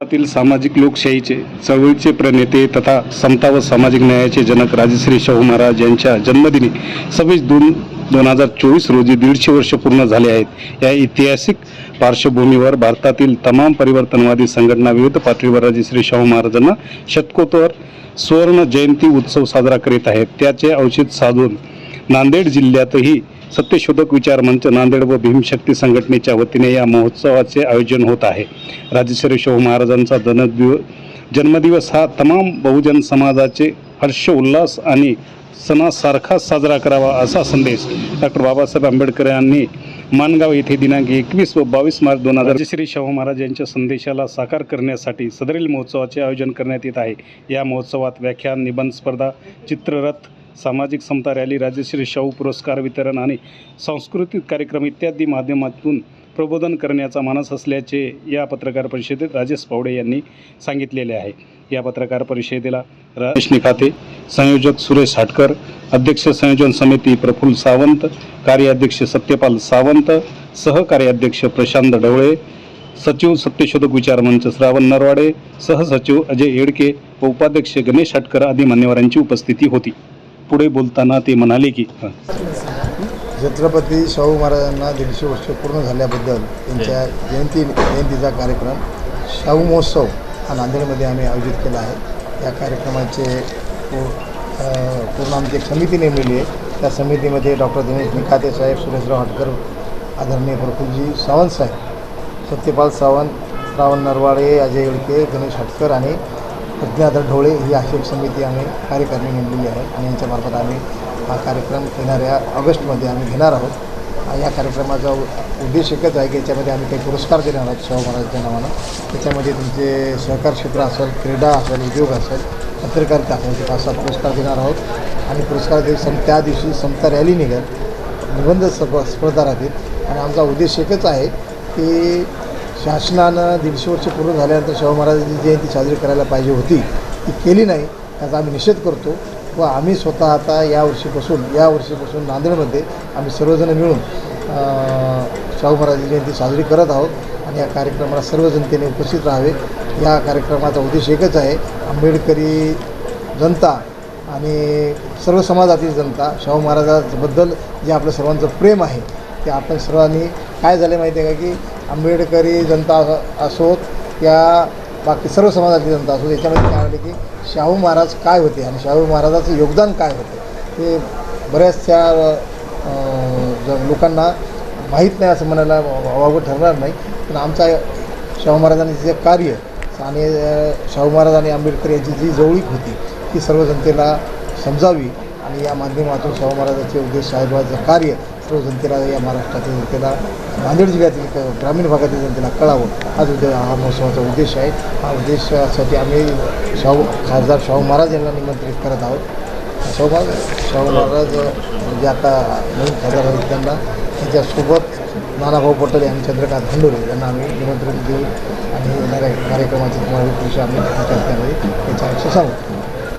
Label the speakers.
Speaker 1: भारतातील सामाजिक लोकशाहीचे चळवळीचे प्रणेते तथा समता व सामाजिक न्यायाचे जनक राजश्री शाहू महाराज यांच्या जन्मदिनी सव्वीस दोन दोन हजार चोवीस रोजी दीडशे वर्ष पूर्ण झाले आहेत. या ऐतिहासिक पार्श्वभूमीवर भारतातील तमाम परिवर्तनवादी संघटना विविध पातळीवर राजश्री शाहू महाराजांना शतकोत्तर सुवर्ण जयंती उत्सव साजरा करीत आहेत. त्याचे औचित्य साधून नांदेड जिल्ह्यातही सत्यशोधक विचार मंच नांदेड व भीमशक्ती संघटनेच्या वतीने या महोत्सवाचे आयोजन होत आहे. राजेश्वरी शाहू महाराजांचा जनदिव जन्मदिवस हा तमाम बहुजन समाजाचे हर्ष उल्हास आणि सणासारखा साजरा करावा असा संदेश डॉक्टर बाबासाहेब आंबेडकर यांनी माणगाव येथे दिनांक एकवीस व बावीस मार्च दोन हजार श्री शाहू महाराज यांच्या संदेशाला साकार करण्यासाठी सदरील महोत्सवाचे आयोजन करण्यात येत आहे. या महोत्सवात व्याख्यान निबंध स्पर्धा चित्ररथ सामाजिक समता रॅली राजश्री शाहू पुरस्कार वितरण आणि सांस्कृतिक कार्यक्रम इत्यादी माध्यमातून प्रबोधन करण्याचा मानस असल्याचे या पत्रकार परिषदेत राजेश पावडे यांनी सांगितलेले आहे. या पत्रकार परिषदेला राजेश निखाते संयोजक सुरेश हाटकर अध्यक्ष संयोजन समिती प्रफुल्ल सावंत कार्याध्यक्ष सत्यपाल सावंत सहकार्याध्यक्ष प्रशांत ढवळे सचिव सत्यशोधक विचार मंच श्रावण नरवाडे सहसचिव अजय येडके व उपाध्यक्ष गणेश हटकर आदी मान्यवरांची उपस्थिती होती. पुढे बोलताना ते म्हणाले की
Speaker 2: छत्रपती शाहू महाराजांना दीडशे वर्ष पूर्ण झाल्याबद्दल त्यांच्या जयंती जयंतीचा कार्यक्रम शाहू महोत्सव हा नांदेडमध्ये आम्ही आयोजित केला आहे. या कार्यक्रमाचे पूर्ण आमची समिती नेमलेली आहे. त्या समितीमध्ये डॉक्टर दिनेश निकाते साहेब सुरेशराव हटकर आदरणीय प्रफुलजी सावंत साहेब सत्यपाल सावंत श्रावण नरवाडे अजय येळके गणेश हटकर आणि प्रज्ञाधर ढोळे ही अशी समिती आम्ही कार्यकारिणी नेमलेली आहे आणि यांच्यामार्फत आम्ही हा कार्यक्रम येणाऱ्या ऑगस्टमध्ये आम्ही घेणार आहोत. या कार्यक्रमाचा उ- उद्देश एकच आहे की याच्यामध्ये आम्ही काही पुरस्कार देणार आहोत शाहू महाराजांच्या नावानं. त्याच्यामध्ये तुमचे सहकार क्षेत्र असेल क्रीडा असेल उद्योग असेल पत्रकारिता असेल असा पुरस्कार देणार आहोत. आणि पुरस्कार देऊ सम त्या दिवशी समता रॅली निघेल. निबंध स्प स्पर्धा राहतील. आणि आमचा उद्देश एकच आहे की शासनानं दीडशे वर्ष पूर्ण झाल्यानंतर शाहू महाराजांची जयंती साजरी करायला पाहिजे होती ती केली नाही त्याचा आम्ही निषेध करतो व आम्ही स्वतः आता या वर्षीपासून या वर्षीपासून नांदेडमध्ये आम्ही सर्वजण मिळून शाहू महाराजांची जयंती साजरी करत आहोत आणि या कार्यक्रमाला सर्व जनतेने उपस्थित राहावे. या कार्यक्रमाचा उद्देश एकच आहे आंबेडकरी जनता आणि सर्व समाजातील जनता शाहू महाराजांबद्दल जे आपलं सर्वांचं प्रेम आहे ते आपण सर्वांनी काय झालं माहिती आहे का की आंबेडकरी जनता असोत या बाकी सर्व समाजातली जनता असो याच्यामध्ये काय आले की शाहू महाराज काय होते आणि शाहू महाराजाचं योगदान काय होतं हे बऱ्याचशा ज- लोकांना माहीत नाही असं म्हणायला वावं ठरणार नाही. पण आमचा शाहू महाराजांचं जे कार्य आणि शाहू महाराज आणि आंबेडकर यांची जी जवळीक होती ती सर्व जनतेला समजावी. आणि या माध्यमातून शाहू महाराजांचे उद्देश साहेबांचं कार्य सर्व जनतेला या महाराष्ट्रातील जनतेला नांदेड जिल्ह्यातील ग्रामीण भागातील जनतेला कळावं. हा उद्देश हा महोत्सवाचा उद्देश आहे. हा उद्देशासाठी आम्ही शाहू खासदार शाहू महाराज यांना निमंत्रित करत आहोत. शाहू महाराज शाहू महाराज जे आता नवीन खासदार आहेत त्यांना. त्यांच्यासोबत नानाभाऊ पटेल आणि चंद्रकांत खंडोरे यांना आम्ही निमंत्रण देऊ. आणि येणाऱ्या कार्यक्रमाची तुम्हाला विषय आम्ही त्यांच्या त्यामध्ये सांगू